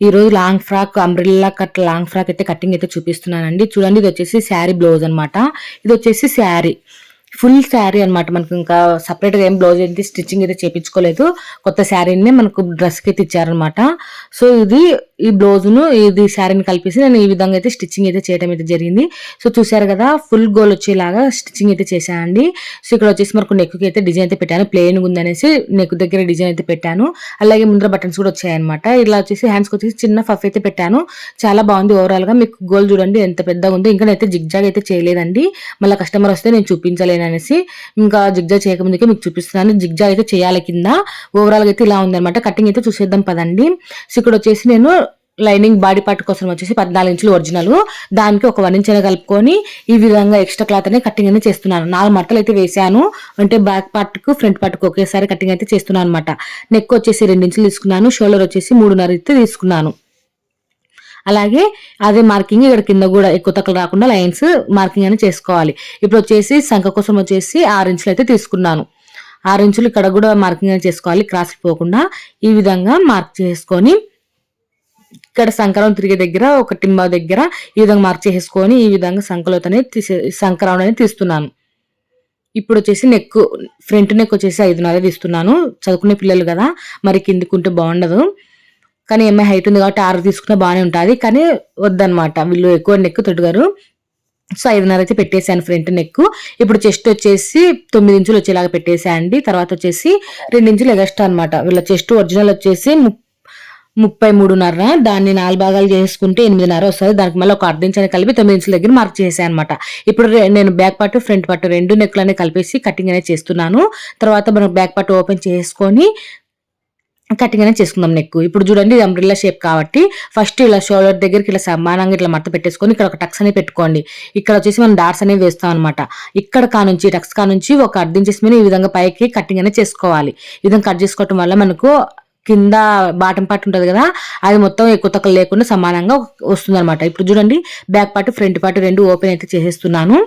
ఈ రోజు long frock umbrella cut long frock అయితే కటింగ్ అయితే చూపిస్తున్నానండి. చూడండి ఇది వచ్చేసి శారీ బ్లౌజ్ అన్నమాట. ఇది వచ్చేసి శారీ ఫుల్ శారీ అన్నమాట. మనకు ఇంకా సపరేట్గా గా ఏం బ్లౌజ్ అయితే స్టిచ్చింగ్ అయితే చేపించుకోలేదు. కొత్త శారీని మనకు డ్రెస్కి అయితే ఇచ్చారనమాట సో ఇది ఈ బ్లౌజును ఇది శారీని కలిపేసి నేను ఈ విధంగా అయితే స్టిచ్చింగ్ అయితే చేయడం అయితే జరిగింది. సో చూసారు కదా ఫుల్ గోల్ వచ్చేలాగా స్టిచ్చింగ్ అయితే చేశానండి సో ఇక్కడ వచ్చేసి మనకు నెక్కి అయితే డిజైన్ అయితే పెట్టాను. ప్లెయిన్ ఉందనేసి నెక్ దగ్గర డిజైన్ అయితే పెట్టాను. అలాగే ముందర బటన్స్ కూడా వచ్చాయన్నమాట. ఇలా వచ్చేసి హ్యాండ్స్కి వచ్చేసి చిన్న ఫఫ్ అయితే పెట్టాను. చాలా బాగుంది ఓవరాల్గా. మీకు గోల్ చూడండి ఎంత పెద్దగా ఉందో. ఇంకా నేనైతే జిగ్జాగ్ అయితే చేయలేదండి. మళ్ళీ కస్టమర్ వస్తే నేను చూపించలేను అనేసి ఇంకా జిగ్జాగ్ చేయకముందుకే మీకు చూపిస్తున్నాను. జిగ్జాగ్ అయితే చేయాలి కింద. ఓవరాల్గా అయితే ఇలా ఉందన్నమాట. కటింగ్ అయితే చూసేద్దాం పదండి. సో ఇక్కడ వచ్చేసి నేను లైనింగ్ బాడీ పార్ట్ కోసం వచ్చేసి పద్నాలుగు ఇంచులు ఒరిజినల్. దానికి ఒక వన్ ఇంచ్ కలుపుకొని ఈ విధంగా ఎక్స్ట్రా క్లాత్ అనేది కటింగ్ అనేది చేస్తున్నాను. నాలుగు మట్టలు అయితే వేసాను అంటే బ్యాక్ పార్ట్కు ఫ్రంట్ పార్ట్కు ఒకేసారి కటింగ్ అయితే చేస్తున్నాను అనమాట నెక్ వచ్చేసి రెండు ఇంచులు తీసుకున్నాను. షోల్డర్ వచ్చేసి మూడున్నర అయితే తీసుకున్నాను. అలాగే అదే మార్కింగ్ ఇక్కడ కింద కూడా ఎక్కువ తక్కువ రాకుండా లైన్స్ మార్కింగ్ అని చేసుకోవాలి. ఇప్పుడు వచ్చేసి సంఖ కోసం వచ్చేసి ఆరు ఇంచులు అయితే తీసుకున్నాను. ఆరు ఇంచులు ఇక్కడ కూడా మార్కింగ్ అని చేసుకోవాలి. క్రాస్ పోకుండా ఈ విధంగా మార్క్ చేసుకొని ఇక్కడ సంకరం తిరిగే దగ్గర ఒక టింబా దగ్గర ఈ విధంగా మార్చేసుకొని ఈ విధంగా సంకలోతనే తీసే సంకరం అనేది తీస్తున్నాను. ఇప్పుడు వచ్చేసి నెక్ ఫ్రంట్ నెక్ వచ్చేసి ఐదున్నర తీస్తున్నాను చదువుకునే పిల్లలు కదా మరి కిందికుంటే బాగుండదు. కానీ ఏమై హైట్ ఉంది కాబట్టి ఆరు తీసుకున్నా బాగానే ఉంటుంది. కానీ వద్దనమాట వీళ్ళు ఎక్కువ నెక్ తొట్టుగారు సో ఐదున్నర అయితే పెట్టేశాను ఫ్రంట్ నెక్. ఇప్పుడు చెస్ట్ వచ్చేసి తొమ్మిది ఇంచులు వచ్చేలాగా పెట్టేసా అండి తర్వాత వచ్చేసి రెండు ఇంచులు ఎగస్ట్రా అనమాట వీళ్ళ చెస్ట్ ఒరిజినల్ వచ్చేసి ముప్పై మూడున్నర దాన్ని నాలుగు భాగాలు చేసుకుంటే ఎనిమిదిన్నర వస్తుంది. దానికి మళ్ళీ ఒక అర్ధ అని కలిపి తొమ్మిది ఇంచుల దగ్గర మార్క్ చేశాను అనమాట ఇప్పుడు నేను బ్యాక్ పార్ట్ ఫ్రంట్ పార్ట్ రెండు నెక్లనే కలిపేసి కటింగ్ అనేది చేస్తున్నాను. తర్వాత మనం బ్యాక్ పార్ట్ ఓపెన్ చేసుకొని కటింగ్ అనేది చేసుకుందాం నెక్ ఇప్పుడు చూడండి ఇది అంబ్రిల్లా షేప్ కాబట్టి ఫస్ట్ ఇలా షోల్డర్ దగ్గరికి ఇలా సమానంగా ఇట్లా మడత పెట్టేసుకొని ఇక్కడ ఒక టక్స్ అనేది పెట్టుకోండి. ఇక్కడ వచ్చేసి మనం డాట్స్ అనేవి వేస్తాం అనమాట ఇక్కడ కానుంచి టక్స్ కానుంచి ఒక అర్థం చేసి ఈ విధంగా పైకి కటింగ్ అనేది చేసుకోవాలి. ఈ విధంగా కట్ చేసుకోవటం వల్ల మనకు కింద బాటం పార్ట్ ఉంటుంది కదా అది మొత్తం ఎక్కువ తక్కువ లేకుండా సమానంగా వస్తుంది అనమాట ఇప్పుడు చూడండి బ్యాక్ పార్ట్ ఫ్రంట్ పార్ట్ రెండు ఓపెన్ అయితే చేసేస్తున్నాను.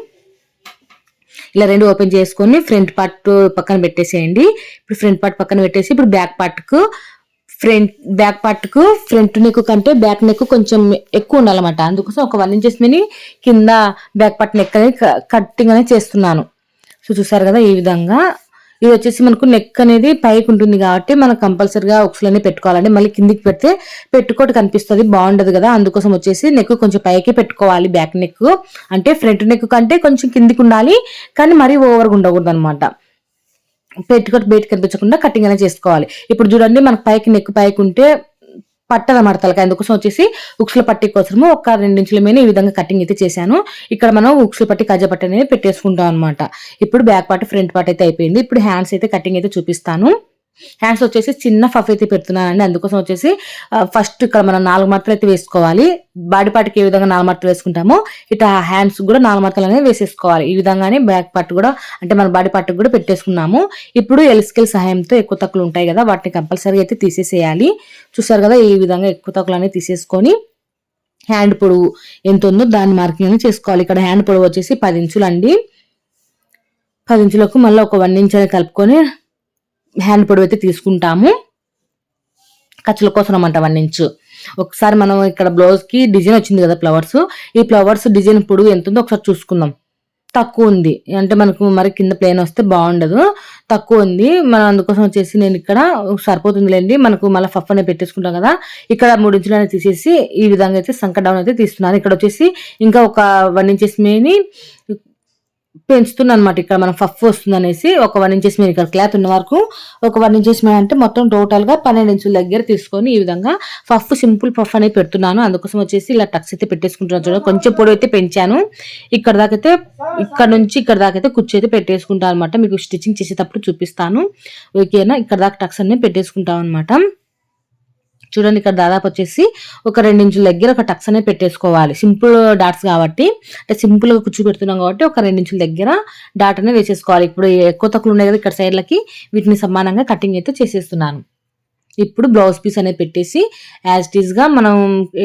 ఇలా రెండు ఓపెన్ చేసుకొని ఫ్రంట్ పార్ట్ పక్కన పెట్టేసేయండి. ఇప్పుడు ఫ్రంట్ పార్ట్ పక్కన పెట్టేసి ఇప్పుడు బ్యాక్ పార్ట్కు ఫ్రంట్ బ్యాక్ పార్ట్కు ఫ్రంట్ నెక్ కంటే బ్యాక్ నెక్ కొంచెం ఎక్కువ ఉండాలన్నమాట. అందుకోసం ఒక వన్ ఇంచెస్ మిని కింద బ్యాక్ పార్ట్ నెక్ అనేది కట్టింగ్ అనేది చేస్తున్నాను. సో చూసారు కదా ఈ విధంగా ఇది వచ్చేసి మనకు నెక్ అనేది పైకి ఉంటుంది కాబట్టి మనం కంపల్సరిగా ఉక్సులనే పెట్టుకోవాలండి. మళ్ళీ కిందికి పెడితే పెట్టుకోవటం కనిపిస్తుంది బాగుండదు కదా. అందుకోసం వచ్చేసి నెక్ కొంచెం పైకి పెట్టుకోవాలి బ్యాక్ నెక్ అంటే ఫ్రంట్ నెక్ కంటే కొంచెం కిందికి ఉండాలి కానీ మరీ ఓవర్గా ఉండకూడదు అనమాట పెట్టుకోటి బయట కనిపించకుండా కటింగ్ అనేది చేసుకోవాలి. ఇప్పుడు చూడండి మనకు పైకి నెక్ పైకి ఉంటే పట్టద మడతలకి అందుకోసం వచ్చేసి ఉక్సుల పట్టి కోసము ఒక రెండించుల మీద ఈ విధంగా కటింగ్ అయితే చేశాను. ఇక్కడ మనం ఉక్సుల పట్టి కజ్జ పట్టి అనేది పెట్టేసుకుంటాం అనమాట ఇప్పుడు బ్యాక్ పార్ట్ ఫ్రంట్ పార్ట్ అయితే అయిపోయింది. ఇప్పుడు హ్యాండ్స్ అయితే కటింగ్ అయితే చూపిస్తాను. హ్యాండ్స్ వచ్చేసి చిన్న ఫఫ్ అయితే పెడుతున్నానండి. అందుకోసం వచ్చేసి ఫస్ట్ ఇక్కడ మనం నాలుగు మడతలు అయితే వేసుకోవాలి. బాడీ పార్ట్కి ఏ విధంగా నాలుగు మడతలు వేసుకుంటామో ఇట్లా హ్యాండ్స్ కూడా నాలుగు మడతలు అనేది వేసేసుకోవాలి. ఈ విధంగానే బ్యాక్ పార్ట్ కూడా అంటే మన బాడీ పార్ట్ కూడా పెట్టేసుకున్నాము. ఇప్పుడు ఎల్స్కెల్ సహాయంతో ఎక్కువ తక్కువలు ఉంటాయి కదా వాటిని కంపల్సరీ అయితే తీసేసేయాలి. చూసారు కదా ఈ విధంగా ఎక్కువ తక్కువలు అనేది తీసేసుకొని హ్యాండ్ పొడవు ఎంత ఉందో దాని మార్కింగ్ అనేది చేసుకోవాలి. ఇక్కడ హ్యాండ్ పొడవు వచ్చేసి పది ఇంచులు అండి పది ఇంచులకు మళ్ళీ ఒక వన్ ఇంచ్ అనేది కలుపుకొని హ్యాండ్ పొడవు అయితే తీసుకుంటాము. ఖర్చుల కోసం అనమాట వన్ ఇంచ్. ఒకసారి మనం ఇక్కడ బ్లౌజ్కి డిజైన్ వచ్చింది కదా ఫ్లవర్స్ ఈ ఫ్లవర్స్ డిజైన్ పొడుగు ఎంత ఉందో ఒకసారి చూసుకుందాం. తక్కువ ఉంది. అంటే మనకు మరి కింద ప్లేన్ వస్తే బాగుండదు. తక్కువ ఉంది. మనం అందుకోసం వచ్చేసి నేను ఇక్కడ సరిపోతుందిలేండి. మనకు మళ్ళీ ఫఫ్ అనేది పెట్టేసుకుంటాం కదా. ఇక్కడ మూడు ఇంచులు అనేది తీసేసి ఈ విధంగా అయితే సంక డౌన్ అయితే తీస్తున్నాను. ఇక్కడ వచ్చేసి ఇంకా ఒక వన్ ఇంచెస్ మేని పెంచుతున్నాను అనమాట ఇక్కడ మనం ఫఫ్ వస్తుంది అనేసి ఒక వన్ ఇంచెస్ మీద ఇక్కడ క్లాత్ ఉన్న వరకు ఒక వన్ ఇంచెస్ మీద అంటే మొత్తం టోటల్గా పన్నెండు ఇంచుల దగ్గర తీసుకొని ఈ విధంగా ఫఫ్ సింపుల్ పఫ్ అనేది పెడుతున్నాను. అందుకోసం వచ్చేసి ఇలా టక్స్ అయితే పెట్టేసుకుంటున్నాను చూడండి కొంచెం పొడవు అయితే పెంచాను. ఇక్కడ దాకా అయితే ఇక్కడ నుంచి ఇక్కడ దాకైతే అయితే కుర్చీ అయితే పెట్టేసుకుంటాను అనమాట. మీకు స్టిచ్చింగ్ చేసేటప్పుడు చూపిస్తాను. ఓకేనా? ఇక్కడ దాకా టక్స్ అనేది పెట్టేసుకుంటాం అనమాట. చూడండి ఇక్కడ దాదాపు వచ్చేసి ఒక రెండించుల దగ్గర ఒక టక్స్ అనేది పెట్టేసుకోవాలి. సింపుల్ డాట్స్ కాబట్టి అంటే సింపుల్గా పెడుతున్నాం కాబట్టి ఒక రెండించుల దగ్గర డాట్ అనేది వేసేసుకోవాలి. ఇప్పుడు ఎక్కువ తక్కువ ఉన్నాయి కదా ఇక్కడ సైడ్లకి వీటిని సమానంగా కటింగ్ అయితే చేసేస్తున్నాను. ఇప్పుడు బ్లౌజ్ పీస్ అనేది పెట్టేసి యాజ్ ఇట్ మనం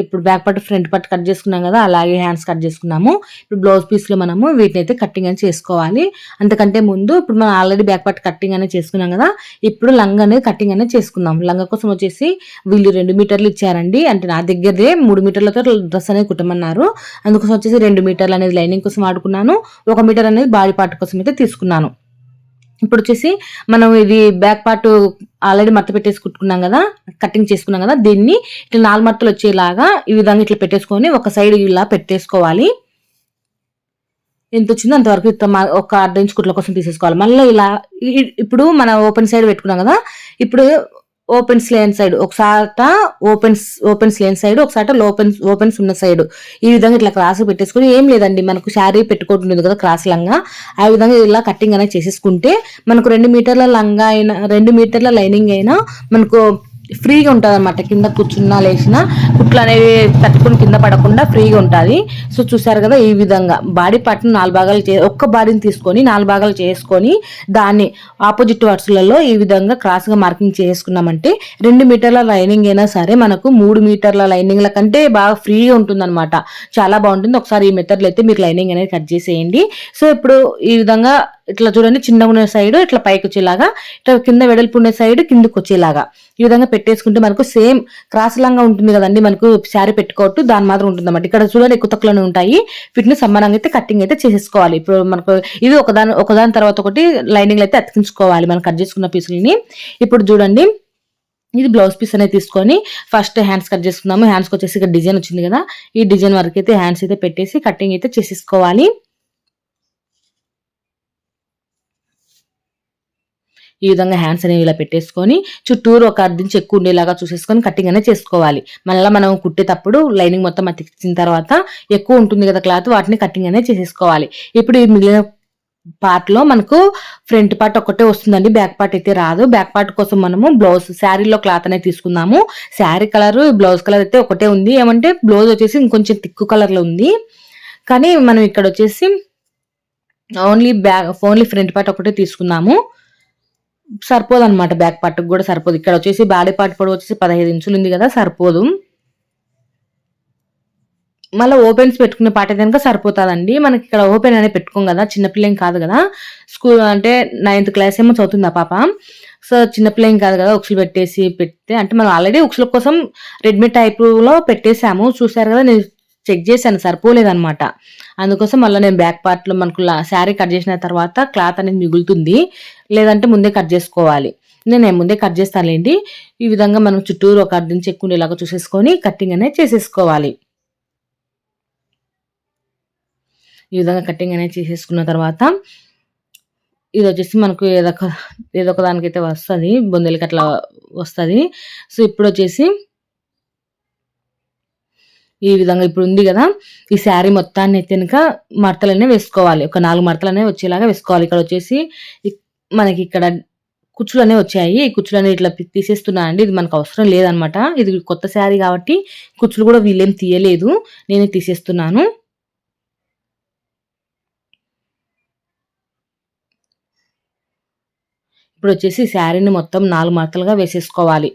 ఇప్పుడు back part front part cut చేసుకున్నాం కదా అలాగే హ్యాండ్స్ కట్ చేసుకున్నాము. ఇప్పుడు బ్లౌజ్ పీస్లో మనము వీటిని అయితే కట్టింగ్ అనేది చేసుకోవాలి. అంతకంటే ముందు ఇప్పుడు మనం ఆల్రెడీ బ్యాక్ పార్ట్ కట్టింగ్ అనేది చేసుకున్నాం కదా ఇప్పుడు లంగ్ అనేది కట్టింగ్ అనేది చేసుకుందాం. లంగ కోసం వచ్చేసి వీళ్ళు రెండు మీటర్లు ఇచ్చారండి. అంటే నా దగ్గరే మూడు మీటర్లతో డ్రెస్ అనేది కుట్టమన్నారు. అందుకోసం వచ్చేసి రెండు మీటర్లు అనేది లైనింగ్ కోసం వాడుకున్నాను. ఒక మీటర్ అనేది బాడీ పార్ట్ కోసం అయితే తీసుకున్నాను. ఇప్పుడు వచ్చేసి మనం ఇది బ్యాక్ పార్ట్ ఆల్రెడీ మడత పెట్టేసి కుట్టుకున్నాం కదా కటింగ్ చేసుకున్నాం కదా దీన్ని ఇట్లా నాలుగు మడతలు వచ్చేలాగా ఈ విధంగా ఇట్లా పెట్టేసుకొని ఒక సైడ్ ఇలా పెట్టేసుకోవాలి. ఎంత వచ్చిందో అంతవరకు ఒక అర్ధ ఇంచు కుట్ల కోసం తీసేసుకోవాలి. మళ్ళీ ఇలా ఇప్పుడు మన ఓపెన్ సైడ్ పెట్టుకున్నాం కదా ఇప్పుడు ఓపెన్ స్లేన్ సైడ్ ఒకసాట ఓపెన్స్ ఓపెన్ స్లేన్ సైడ్ ఒకసాట లోపెన్స్ ఓపెన్స్ ఉన్న సైడ్ ఈ విధంగా ఇట్లా క్రాస్ పెట్టేసుకుని ఏం లేదండి మనకు శారీ పెట్టుకుంటుంది కదా క్రాస్ లంగా. ఆ విధంగా ఇలా కట్టింగ్ అనేది చేసేసుకుంటే మనకు రెండు మీటర్ల లంగా అయినా రెండు మీటర్ల లైనింగ్ అయినా మనకు ఫ్రీగా ఉంటుంది అనమాట కింద కూర్చున్నా లేచినా కుట్లు అనేవి తట్టుకుని కింద పడకుండా ఫ్రీగా ఉంటుంది. సో చూసారు కదా ఈ విధంగా. బాడీ పార్ట్ని నాలుగు భాగాలు చే ఒక్క బాడీని తీసుకొని నాలుగు భాగాలు చేసుకొని దాన్ని ఆపోజిట్ వర్డ్స్లలో ఈ విధంగా క్రాస్గా మార్కింగ్ చేసుకున్నామంటే రెండు మీటర్ల లైనింగ్ అయినా సరే మనకు మూడు మీటర్ల లైనింగ్ల కంటే బాగా ఫ్రీగా ఉంటుందన్నమాట. చాలా బాగుంటుంది. ఒకసారి ఈ మెథడ్లో అయితే మీరు లైనింగ్ అనేది కట్ చేసేయండి. సో ఇప్పుడు ఈ విధంగా ఇట్లా చూడండి చిన్నగా ఉన్న సైడ్ ఇట్లా పైకి వచ్చేలాగా ఇట్లా కింద వెడల్పు ఉండే సైడ్ కిందకి వచ్చేలాగా. ఈ విధంగా పెట్టేసుకుంటే మనకు సేమ్ క్రాస్ లాగా ఉంటుంది కదండి మనకు శారీ పెట్టుకోవట్టు దాని మాత్రం ఉంటుంది అన్నమాట ఇక్కడ చూడండి ఎక్కువ తక్కువలోనే ఉంటాయి. వీటిని సమానంగా అయితే కట్టింగ్ అయితే చేసేసుకోవాలి. ఇప్పుడు మనకు ఇది ఒకదాని ఒకదాని తర్వాత ఒకటి లైనింగ్లు అయితే అతికించుకోవాలి మనం కట్ చేసుకున్న పీసులని. ఇప్పుడు చూడండి ఇది బ్లౌజ్ పీస్ అనేది తీసుకొని ఫస్ట్ హ్యాండ్స్ కట్ చేసుకున్నాము హ్యాండ్స్కి వచ్చేసి ఇక్కడ డిజైన్ వచ్చింది కదా ఈ డిజైన్ వరకు అయితే హ్యాండ్స్ అయితే పెట్టేసి కటింగ్ అయితే చేసేసుకోవాలి. ఈ విధంగా హ్యాండ్స్ అనేవి ఇలా పెట్టేసుకొని చుట్టూరు ఒక అర్ధించి ఎక్కువ ఉండేలాగా చూసేసుకొని కటింగ్ అనేది చేసుకోవాలి. మళ్ళీ మనం కుట్టేటప్పుడు లైనింగ్ మొత్తం అతికించిన తర్వాత ఎక్కువ ఉంటుంది కదా క్లాత్ వాటిని కటింగ్ అనేది చేసేసుకోవాలి. ఇప్పుడు ఈ మిగిలిన పార్ట్లో మనకు ఫ్రంట్ పార్ట్ ఒకటే వస్తుందండి బ్యాక్ పార్ట్ అయితే రాదు. బ్యాక్ పార్ట్ కోసం మనము బ్లౌజ్ శారీలో క్లాత్ అనేది తీసుకుందాము. శారీ కలర్ బ్లౌజ్ కలర్ అయితే ఒకటే ఉంది. ఏమంటే బ్లౌజ్ వచ్చేసి ఇంకొంచెం తిక్కు కలర్లో ఉంది. కానీ మనం ఇక్కడ వచ్చేసి only back only front part ఒకటే తీసుకున్నాము సరిపోదు అనమాట బ్యాక్ పార్ట్కి కూడా సరిపోదు. ఇక్కడ వచ్చేసి బాడీ పార్ట్ పొడవు వచ్చేసి పదహైదు ఇంచులు ఉంది కదా సరిపోదు. మళ్ళీ ఓపెన్స్ పెట్టుకునే పాట కనుక సరిపోతుందండి. మనకి ఇక్కడ ఓపెన్ అనేది పెట్టుకోం కదా చిన్నపిల్లేం కాదు కదా. స్కూల్ అంటే నైన్త్ క్లాస్ ఏమో చదువుతుంది ఆ పాప సో చిన్నపిల్లేం కాదు కదా ఉక్సులు పెట్టేసి పెడితే అంటే మనం ఆల్రెడీ ఉక్సుల కోసం రెడ్మీ టైప్లో పెట్టేసాము చూసారు కదా నేను చెక్ చేశాను సరిపోలేదనమాట అందుకోసం మళ్ళీ నేను బ్యాక్ పార్ట్లో మనకు శారీ కట్ చేసిన తర్వాత క్లాత్ అనేది మిగులుతుంది. లేదంటే ముందే కట్ చేసుకోవాలి. నేను ముందే కట్ చేస్తానులేండి. ఈ విధంగా మనం చుట్టూరు ఒక అర్ధం చెక్కుండేలాగా చూసేసుకొని కట్టింగ్ అనేది చేసేసుకోవాలి. ఈ విధంగా కటింగ్ అనేది చేసేసుకున్న తర్వాత ఇది వచ్చేసి మనకు ఏదో ఏదో దానికైతే వస్తుంది. బొందెలకి అట్లా వస్తుంది. సో ఇప్పుడు వచ్చేసి ఈ విధంగా ఇప్పుడు ఉంది కదా ఈ శారీ మొత్తాన్ని కనుక మడతలనే వేసుకోవాలి. ఒక నాలుగు మడతలనే వచ్చేలాగా వేసుకోవాలి. ఇక్కడ వచ్చేసి మనకి ఇక్కడ కుచ్చులు అనేవి వచ్చాయి. ఈ కుచ్చులు అనేవి ఇట్లా తీసేస్తున్నా అండి. ఇది మనకు అవసరం లేదనమాట. ఇది కొత్త శారీ కాబట్టి కుచ్చులు కూడా వీళ్ళేం తీయలేదు. నేనే తీసేస్తున్నాను. ఇప్పుడు వచ్చేసి శారీని మొత్తం నాలుగు మడతలుగా వేసేసుకోవాలి.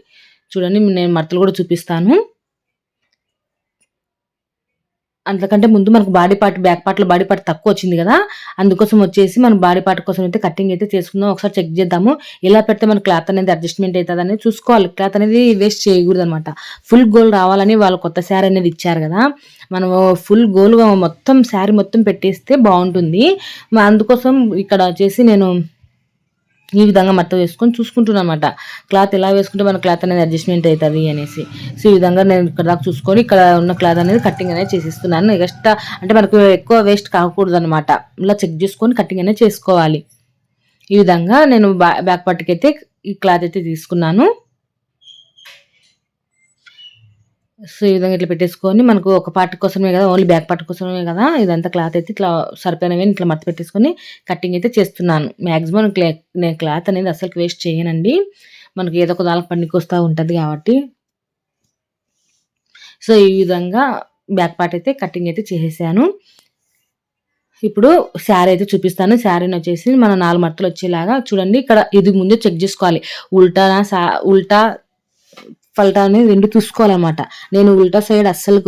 చూడండి నేను మడతలు కూడా చూపిస్తాను. అంతకంటే ముందు మనకు బాడీ పార్ట్ బ్యాక్ పార్ట్లో బాడీ పార్ట్ తక్కువ వచ్చింది కదా అందుకోసం వచ్చేసి మనం బాడీ పార్ట్ కోసం అయితే కటింగ్ అయితే చేసుకుందాం. ఒకసారి చెక్ చేద్దాము. ఎలా పెడితే మన క్లాత్ అనేది అడ్జస్ట్మెంట్ అవుతుంది అనేది చూసుకోవాలి. క్లాత్ అనేది వేస్ట్ చేయకూడదు అనమాట ఫుల్ గోల్ రావాలని వాళ్ళు కొత్త శారీ అనేది ఇచ్చారు కదా మనం ఫుల్ గోల్గా మొత్తం శారీ మొత్తం పెట్టేస్తే బాగుంటుంది. అందుకోసం ఇక్కడ వచ్చేసి నేను ఈ విధంగా మట్ట వేసుకొని చూసుకుంటున్నాను అనమాట క్లాత్ ఎలా వేసుకుంటే మన క్లాత్ అనేది అడ్జస్ట్మెంట్ అవుతుంది అనేసి. సో ఈ విధంగా నేను ఇక్కడ దాకా చూసుకొని ఇక్కడ ఉన్న క్లాత్ అనేది కటింగ్ అనేది చేసిస్తున్నాను. ఎక్స్ట్రా అంటే మనకు ఎక్కువ వేస్ట్ కాకూడదు అనమాట ఇలా చెక్ చేసుకొని కటింగ్ అనేది చేసుకోవాలి. ఈ విధంగా నేను బ్యాక్ పార్ట్కి అయితే ఈ క్లాత్ అయితే తీసుకున్నాను. సో ఈ విధంగా ఇట్లా పెట్టేసుకొని మనకు ఒక పార్ట్ కోసమే కదా ఓన్లీ బ్యాక్ పార్ట్ కోసమే కదా ఇదంతా క్లాత్ అయితే ఇట్లా సరిపోయినవి ఇట్లా మర్త పెట్టేసుకొని కటింగ్ అయితే చేస్తున్నాను. మ్యాక్సిమం నేను క్లాత్ అనేది అసలు వేస్ట్ చేయనండి. మనకి ఏదో ఒక దానికి పనికి వస్తూ ఉంటుంది కాబట్టి. సో ఈ విధంగా బ్యాక్ పార్ట్ అయితే కటింగ్ అయితే చేసేసాను. ఇప్పుడు శారీ అయితే చూపిస్తాను. శారీని వచ్చేసి మన నాలుగు మట్టలు వచ్చేలాగా చూడండి. ఇక్కడ ఇది ముందు చెక్ చేసుకోవాలి. ఉల్టా ఉల్టా ఫలితాన్ని అనేది రెండు చూసుకోవాలన్నమాట నేను ఉల్టా సైడ్ అస్సలు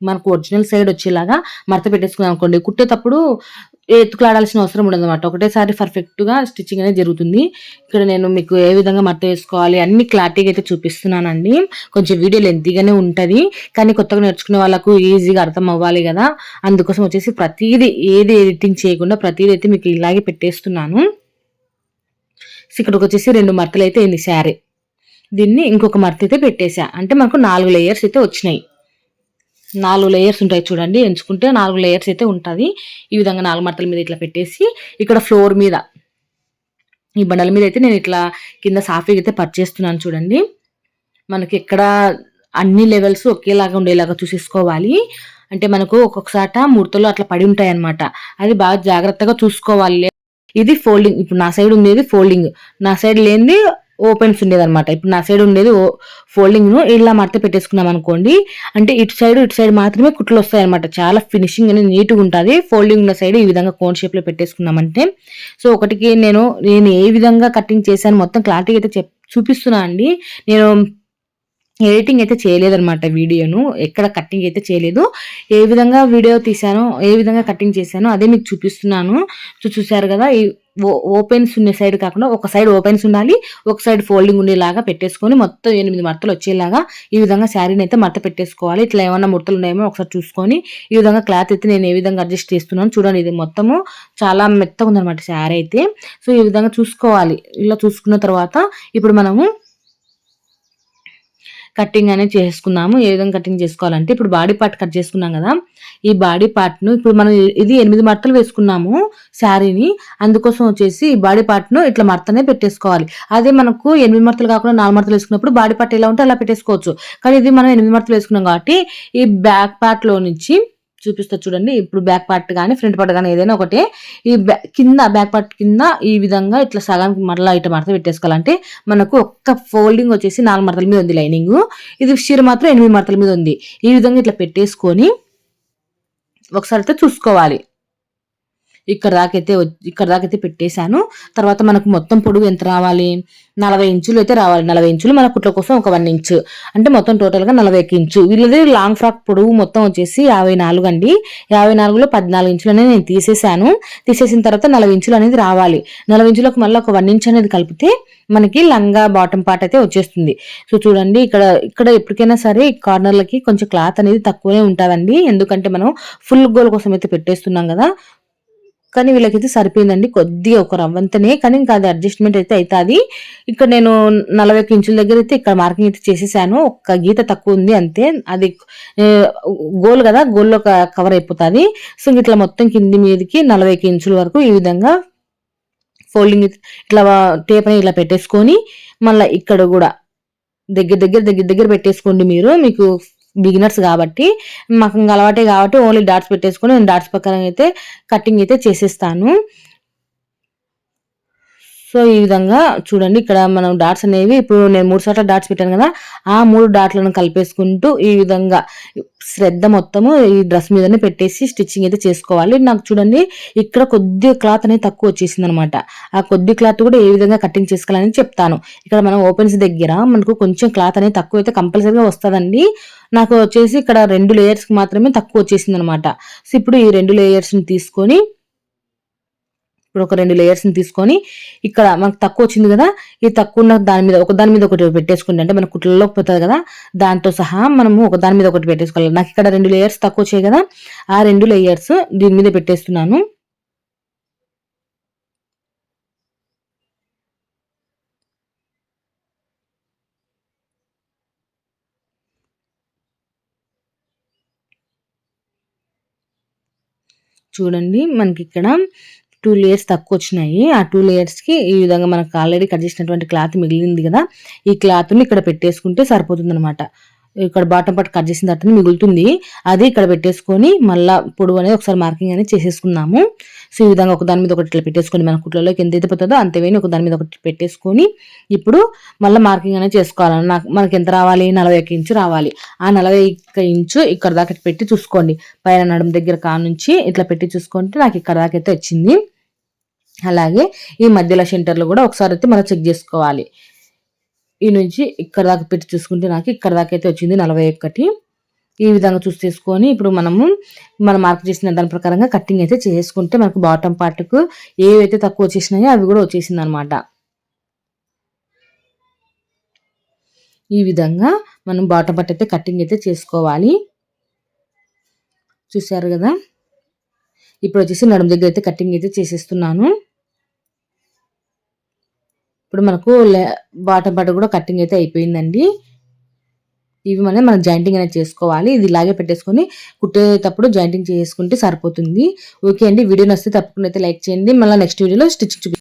మనకు ఒరిజినల్ సైడ్ వచ్చేలాగా మడత పెట్టేసుకున్నాం అనుకోండి. కుట్టేటప్పుడు ఎత్తుకులాడాల్సిన అవసరం ఉండదు అనమాట ఒకటేసారి పర్ఫెక్ట్గా స్టిచ్చింగ్ అనేది జరుగుతుంది. ఇక్కడ నేను మీకు ఏ విధంగా మడత వేసుకోవాలి అన్ని క్లారిటీగా అయితే చూపిస్తున్నానండి. కొంచెం వీడియో లెంతీగానే ఉంటుంది. కానీ కొత్తగా నేర్చుకునే వాళ్ళకు ఈజీగా అర్థం అవ్వాలి కదా. అందుకోసం వచ్చేసి ప్రతిదీ ఏది ఎడిటింగ్ చేయకుండా ప్రతిదీ అయితే మీకు ఇలాగే పెట్టేస్తున్నాను. ఇక్కడికి వచ్చేసి రెండు మడతలు అయితే అయింది శారీ. దీన్ని ఇంకొక మడత అయితే పెట్టేశా. అంటే మనకు నాలుగు లేయర్స్ అయితే వచ్చినాయి. నాలుగు లేయర్స్ ఉంటాయి చూడండి. ఎంచుకుంటే నాలుగు లేయర్స్ అయితే ఉంటుంది. ఈ విధంగా నాలుగు మడతల మీద ఇట్లా పెట్టేసి ఇక్కడ ఫ్లోర్ మీద ఈ బండల మీద అయితే నేను ఇట్లా కింద సాఫీగా అయితే పర్చేస్తున్నాను చూడండి. మనకి ఎక్కడ అన్ని లెవెల్స్ ఒకేలాగా ఉండేలాగా చూసేసుకోవాలి. అంటే మనకు ఒక్కొక్కసాట ముడతలు అట్లా పడి ఉంటాయి అనమాట అది బాగా జాగ్రత్తగా చూసుకోవాలి. ఇది ఫోల్డింగ్ ఇప్పుడు నా సైడ్ ఉండేది ఫోల్డింగ్ నా సైడ్ లేనిది ఓపెన్స్ ఉండేదన్నమాట. ఇప్పుడు నా సైడ్ ఉండేది ఫోల్డింగ్ను ఇలా మడత పెట్టేసుకున్నాం అనుకోండి. అంటే ఇటు సైడ్ ఇటు సైడ్ మాత్రమే కుట్లు వస్తాయి అనమాట చాలా ఫినిషింగ్ అనేది నీట్గా ఉంటుంది. ఫోల్డింగ్ ఉన్న సైడ్ ఈ విధంగా కోన్ షేప్లో పెట్టేసుకున్నామంటే. సో ఒకటికి నేను నేను ఏ విధంగా కటింగ్ చేశాను మొత్తం క్లారిటీ అయితే చెప్ చూపిస్తున్నా అండి. నేను ఎడిటింగ్ అయితే చేయలేదన్నమాట వీడియోను. ఎక్కడ కట్టింగ్ అయితే చేయలేదు. ఏ విధంగా వీడియో తీశానో ఏ విధంగా కటింగ్ చేశానో అదే మీకు చూపిస్తున్నాను. చూసారు కదా ఈ ఓపెన్స్ ఉండే సైడ్ కాకుండా ఒక సైడ్ ఓపెన్స్ ఉండాలి ఒక సైడ్ ఫోల్డింగ్ ఉండేలాగా పెట్టేసుకొని మొత్తం ఎనిమిది మడతలు వచ్చేలాగా ఈ విధంగా శారీని అయితే మడత పెట్టేసుకోవాలి. ఇట్లా ఏమన్నా ముడతలు ఉన్నాయేమో ఒకసారి చూసుకొని ఈ విధంగా క్లాత్ అయితే నేను ఏ విధంగా అడ్జస్ట్ చేస్తున్నాను చూడండి. ఇది మొత్తము చాలా మెత్తగా ఉందన్నమాట శారీ అయితే. సో ఈ విధంగా చూసుకోవాలి. ఇలా చూసుకున్న తర్వాత ఇప్పుడు మనము కటింగ్ అనేది చేసుకున్నాము ఏ విధంగా కటింగ్ చేసుకోవాలంటే ఇప్పుడు బాడీ పార్ట్ కట్ చేసుకున్నాం కదా. ఈ బాడీ పార్ట్ను ఇప్పుడు మనం ఇది ఎనిమిది మడతలు వేసుకున్నాము శారీని. అందుకోసం వచ్చేసి ఈ బాడీ పార్ట్ను ఇట్లా మడతనే పెట్టేసుకోవాలి. అదే మనకు ఎనిమిది మడతలు కాకుండా నాలుగు మడతలు వేసుకున్నప్పుడు బాడీ పార్ట్ ఎలా ఉంటే అలా పెట్టేసుకోవచ్చు. కానీ ఇది మనం ఎనిమిది మడతలు వేసుకున్నాం కాబట్టి ఈ బ్యాక్ పార్ట్లో నుంచి చూపిస్తా చూడండి. ఇప్పుడు బ్యాక్ పార్ట్ కానీ ఫ్రంట్ పార్ట్ కానీ ఏదైనా ఒకటే. ఈ కింద బ్యాక్ పార్ట్ కింద ఈ విధంగా ఇట్లా సగానికి మరలా ఇట్లా మడత పెట్టేసుకోవాలంటే మనకు ఒక్క ఫోల్డింగ్ వచ్చేసి నాలుగు మడతల మీద ఉంది లైనింగ్. ఇది షీర్ మాత్రం ఎనిమిది మడతల మీద ఉంది. ఈ విధంగా ఇట్లా పెట్టేసుకొని ఒకసారి అయితే చూసుకోవాలి. ఇక్కడ దాకైతే ఇక్కడ దాకైతే పెట్టేశాను. తర్వాత మనకు మొత్తం పొడుగు ఎంత రావాలి? నలభై ఇంచులు అయితే రావాలి. నలభై ఇంచులు మన కుట్ల కోసం ఒక వన్ ఇంచు. అంటే మొత్తం టోటల్గా నలభై ఇంచు. వీళ్ళది లాంగ్ ఫ్రాక్ పొడుగు మొత్తం వచ్చేసి యాభై నాలుగు అండి. యాభై నాలుగులో పద్నాలుగు ఇంచులు అనేది నేను తీసేశాను. తీసేసిన తర్వాత నలభై ఇంచులు అనేది రావాలి. నలభై ఇంచులకు మళ్ళీ ఒక వన్ ఇంచ్ అనేది కలిపితే మనకి లంగా బాటమ్ పార్ట్ అయితే వచ్చేస్తుంది. సో చూడండి ఇక్కడ ఇక్కడ ఎప్పటికైనా సరే కార్నర్లకి కొంచెం క్లాత్ అనేది తక్కువనే ఉంటుందండి. ఎందుకంటే మనం ఫుల్ గోల్ కోసం అయితే పెట్టేస్తున్నాం కదా. కానీ వీళ్ళకైతే సరిపోయిందండి. కొద్దిగా ఒక రవ్వంతనే కానీ ఇంకా అది అడ్జస్ట్మెంట్ అయితే అవుతుంది ఇక్కడ నేను నలభై ఇంచుల దగ్గర అయితే ఇక్కడ మార్కింగ్ అయితే చేసేసాను. ఒక్క గీత తక్కువ ఉంది అంతే. అది గోల్ కదా గోల్లో కవర్ అయిపోతుంది. సో ఇట్లా మొత్తం కింది మీదకి నలభై ఇంచుల వరకు ఈ విధంగా ఫోల్డింగ్ ఇట్లా టేప్ అని ఇట్లా పెట్టేసుకొని మళ్ళీ ఇక్కడ కూడా దగ్గర దగ్గర దగ్గర దగ్గర పెట్టేసుకోండి మీరు. మీకు బిగినర్స్ కాబట్టి మాకు అలవాటే కాబట్టి ఓన్లీ డాట్స్ పెట్టేసుకొని నేను డాట్స్ ప్రకారం అయితే కటింగ్ అయితే చేసేస్తాను. సో ఈ విధంగా చూడండి ఇక్కడ మనం డాట్స్ అనేవి ఇప్పుడు నేను మూడు సార్లు డాట్స్ పెట్టాను కదా ఆ మూడు డాట్లను కలిపేసుకుంటూ ఈ విధంగా శ్రద్ధ మొత్తము ఈ డ్రెస్ మీదనే పెట్టేసి స్టిచ్చింగ్ అయితే చేసుకోవాలి. నాకు చూడండి ఇక్కడ కొద్ది క్లాత్ అనేది తక్కువ వచ్చేసింది అనమాట ఆ కొద్ది క్లాత్ కూడా ఏ విధంగా కటింగ్ చేసుకోవాలని చెప్తాను. ఇక్కడ మనం ఓపెన్స్ దగ్గర మనకు కొంచెం క్లాత్ అనేది తక్కువ అయితే కంపల్సరీగా వస్తుందండి. నాకు వచ్చేసి ఇక్కడ రెండు లేయర్స్కి మాత్రమే తక్కువ వచ్చేసింది అనమాట సో ఇప్పుడు ఈ రెండు లేయర్స్ని తీసుకొని ఇప్పుడు ఒక రెండు లేయర్స్ని తీసుకొని ఇక్కడ మనకు తక్కువ వచ్చింది కదా ఈ తక్కువ ఉన్న దాని మీద ఒక దాని మీద ఒకటి పెట్టేసుకుంటే అంటే మన కుట్లలోకి పోతుంది కదా దాంతో సహా మనము ఒక దాని మీద ఒకటి పెట్టేసుకోవాలి. నాకు ఇక్కడ రెండు లేయర్స్ తక్కువ వచ్చాయి కదా ఆ రెండు లేయర్స్ దీని మీద పెట్టేస్తున్నాను. చూడండి మనకి ఇక్కడ టూ లేయర్స్ తక్కువ వచ్చినాయి ఆ టూ లేయర్స్కి ఈ విధంగా మనకు ఆల్రెడీ కట్ చేసినటువంటి క్లాత్ మిగిలింది కదా ఈ క్లాత్ని ఇక్కడ పెట్టేసుకుంటే సరిపోతుంది అనమాట ఇక్కడ బాటం పాటు కట్ చేసిన తర్వాత మిగులుతుంది. అది ఇక్కడ పెట్టేసుకొని మళ్ళీ పొడవు అనేది ఒకసారి మార్కింగ్ అనేది చేసేసుకున్నాము సో ఈ విధంగా ఒక దాని మీద ఒకటి ఇట్లా పెట్టేసుకొని మన కుట్లలోకి ఎంత అయితే పోతుందో అంత వేని ఒక దాని మీద ఒకటి పెట్టేసుకొని ఇప్పుడు మళ్ళీ మార్కింగ్ అనేది చేసుకోవాలి నాకు మనకి ఎంత రావాలి? నలభై ఒక్క ఇంచు రావాలి. ఆ నలభై ఒక్క ఇంచు ఇక్కడ దాకా పెట్టి చూసుకోండి. పైన నడుము దగ్గర కా నుంచి ఇట్లా పెట్టి చూసుకుంటే నాకు ఇక్కడ దాకా అయితే వచ్చింది. అలాగే ఈ మధ్యలో సెంటర్లో కూడా ఒకసారి అయితే మనం చెక్ చేసుకోవాలి. ఈ నుంచి ఇక్కడ దాకా పెట్టి చూసుకుంటే నాకు ఇక్కడ దాకా అయితే వచ్చింది నలభై ఒకటి ఈ విధంగా చూసి తీసుకొని ఇప్పుడు మనము మనం మార్క్ చేసిన దాని ప్రకారంగా కటింగ్ అయితే చేసుకుంటే మనకు బాటమ్ పార్ట్కు ఏవైతే తక్కువ వచ్చేసినాయో అవి కూడా వచ్చేసింది అనమాట ఈ విధంగా మనం బాటమ్ పార్ట్ అయితే కటింగ్ అయితే చేసుకోవాలి. చూసారు కదా? ఇప్పుడు వచ్చేసి నడుము దగ్గర అయితే కటింగ్ అయితే చేసేస్తున్నాను. ఇప్పుడు మనకు బాటం పార్ట్ కూడా కటింగ్ అయితే అయిపోయిందండి. ఇవి మనం మనం జాయింటింగ్ అనేది చేసుకోవాలి. ఇది ఇలాగే పెట్టేసుకొని కుట్టేటప్పుడు జాయింటింగ్ చేసుకుంటే సరిపోతుంది. ఓకే అండి వీడియో నచ్చితే తప్పకుండా అయితే లైక్ చేయండి. మళ్ళీ నెక్స్ట్ వీడియోలో స్టిచ్ చూపి